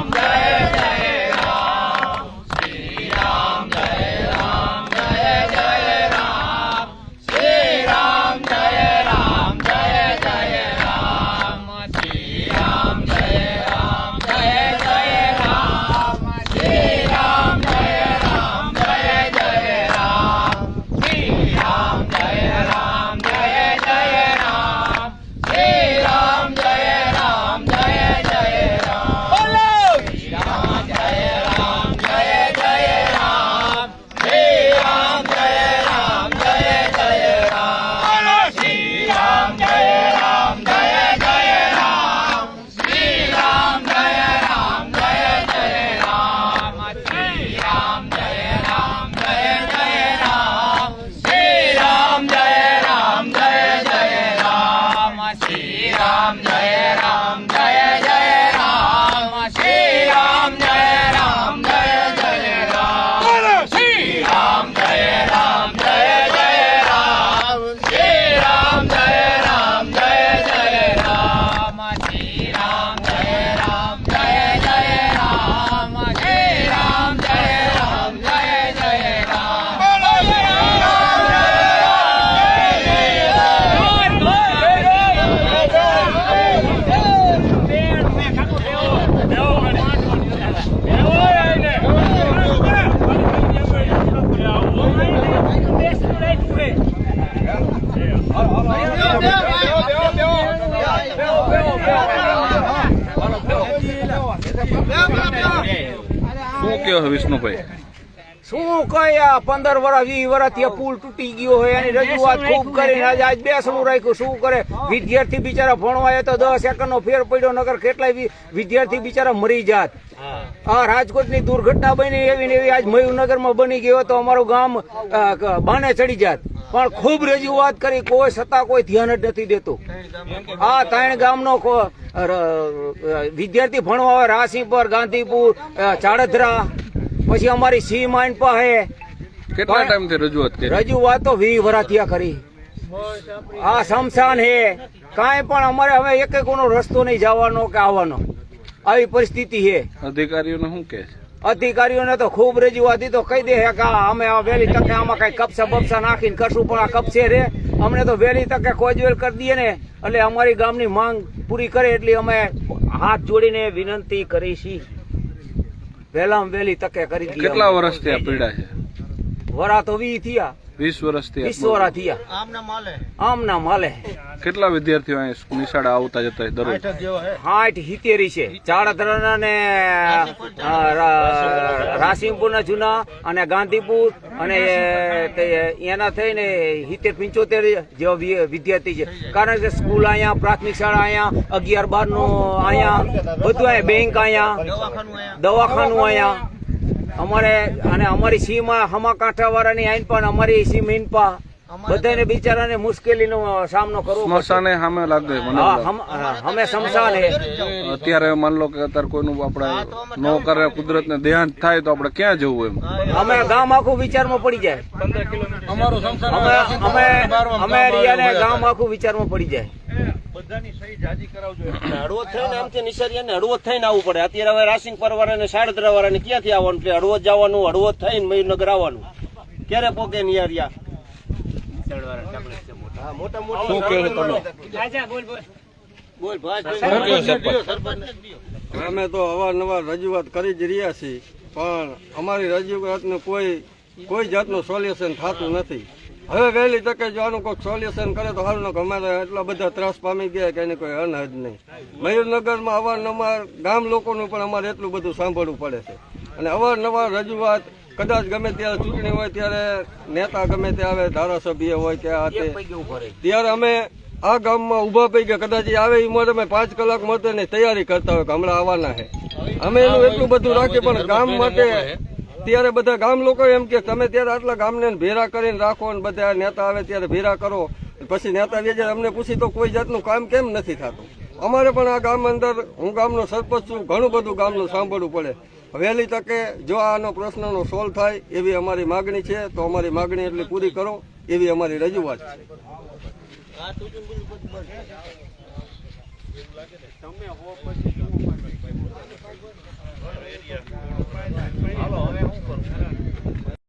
come down. શું કહો વિષ્ણુભાઈ? શું કઈ પંદર વર્ષ વીસ વર્ષ ત્યાં પુલ તૂટી ગયો હોય એની રજૂઆત ખૂબ કરીને આજે આજ બેસણું રાખ્યું. શું કરે? વિદ્યાર્થી બિચારા ભણવાય તો દસ એકર નો ફેર પડ્યો નગર કેટલાય વિદ્યાર્થી બિચારા મરી જાત. આ રાજકોટની દુર્ઘટના બની એવી ને એવી આજ મયુરનગરમાં બની ગયો તો અમારું ગામ બાને ચડી જાત. પણ ખૂબ રજૂઆત કરી કોઈ છતાં કોઈ ધ્યાન જ નથી દેતું. આ ત્રણ ગામનો વિદ્યાર્થી ભણવા હોય રાસીપર ગાંધીપુર ચાડધરા પછી અમારી સી માઇન પાસે કેટલા ટાઈમથી રજૂઆત કરી? રજૂઆતો વી વરાથિયા કરી આ શમશાન હે. કાંઈ પણ અમારે હવે એક કોનો રસ્તો નહીં જવાનો કે આવવાનો. આવી પરિસ્થિતિ છે અધિકારીઓને શું કહે છે? અધિકારીઓને તો ખૂબ રજૂઆત તો કહી દે કે અમે વહેલી તકે આમાં કઈ કપસા બપસા નાખીને કરશું પણ આ કપસે રે. અમને તો વહેલી તકે કોજવેલ કરી દઈએ ને એટલે અમારી ગામની માંગ પૂરી કરે એટલી અમે હાથ જોડીને વિનંતી કરી છીએ વહેલામાં વહેલી તકે કરી દઈએ કેટલા વર્ષથી આ પીડા છે? વરા તો વી થયા. વીસ વર્ષથી આ વીસ વર્ષ થયા. આમ ના માલે. કેટલા વિદ્યાર્થીઓ અહીં નિશાળા આવતા જતા દર દરરોજ? હાઠ હિતેરી છે. ચાડધરા ને રાસીમપુર ના જૂના અને ગાંધીપુર અને તે એના થઈને હિતેર પંચોતેર જેવા વિ- વિદ્યાર્થી છે. કારણ કે સ્કૂલ અહીંયા પ્રાથમિક શાળા અહીંયા અગિયાર બારનું અહીંયા બધું અહીંયા બેંક અહીંયા. દવાખાનું અહીંયા અમારે અને અમારી સીમા હમા કાંઠા વાળાની આઈન પણ અમારી સી મીનપા બધાને બિચારાને મુશ્કેલીનો સામનો કરવો. સ્મશાને સામે લાગે. અમે સમસાન હે અત્યારે માન લો કે અત્યારે કોઈનું આપણે નો કરે કુદરત ને દેહાંત થાય તો આપણે ક્યાં જવું એમ? અમે ગામ આખું વિચારમાં પડી જાય. અમે અમે અમે રિયાને ગામ આખું વિચારમાં પડી જાય. હળવદ થઈને આમથી નિસર્યાને હળવદ થઈને આવવું પડે. અત્યારે હવે રાસિંગ પરવાળા ને સાડત્રા વાળા ને ક્યાંથી આવવાનું? એટલે હળવદ જવાનું હળવદ થઈને મયુરનગર આવવાનું. ક્યારે પોકે ને યાર મોટા મોટા શું કહો તમે? બોલ ભાઈ શું કહો સરપંચ અમે તો અવારનવાર રજૂઆત કરી જ રહ્યા છીએ પણ અમારી રજૂઆતનું કોઈ કોઈ જાતનું સોલ્યુશન થતું નથી. હવે વહેલી તકે જો આનું કોઈ સોલ્યુશન કરે તો સારું ન અમારે એટલા બધા ત્રાસ પામી ગયા કે એની કોઈ અનહદ નહીં. મયુરનગરમાં અવારનવાર ગામ લોકોનું પણ અમારે એટલું બધું સાંભળવું પડે છે. અને અવારનવાર રજૂઆત, કદાચ ગમે ત્યારે ચૂંટણી હોય, ત્યારે નેતા ગમે તે આવે, ધારાસભ્ય હોય કે આ તે. ત્યારે અમે આ ગામમાં ઊભા પડી ગયા. કદાચ આવે એ માટે અમે પાંચ કલાક ને તૈયારી કરતા હોય, કે હમણાં આવવાના છે અમે એનું એટલું બધું રાખીએ, પણ ગામ માટે ત્યારે બધા ગામ લોકો એમ કે, તમે ત્યારે આટલા ગામને ભેરા કરીને રાખો ને બધા નેતા આવે ત્યારે ભેરા કરો. પછી નેતા જે અમને પૂછી, તો કોઈ જાતનું કામ કેમ નથી થતું? અમારે પણ આ ગામ અંદર, હું ગામનો સરપંચ છું, ઘણું બધું ગામનું સાંભળવું પડે. વહેલી તકે જો આનો પ્રશ્નનો સોલ્વ થાય એવી અમારી માગણી છે, તો અમારી માગણી એટલી પૂરી કરો એવી અમારી રજૂઆત છે. તમે હો પછી હાલો હવે હું કરું?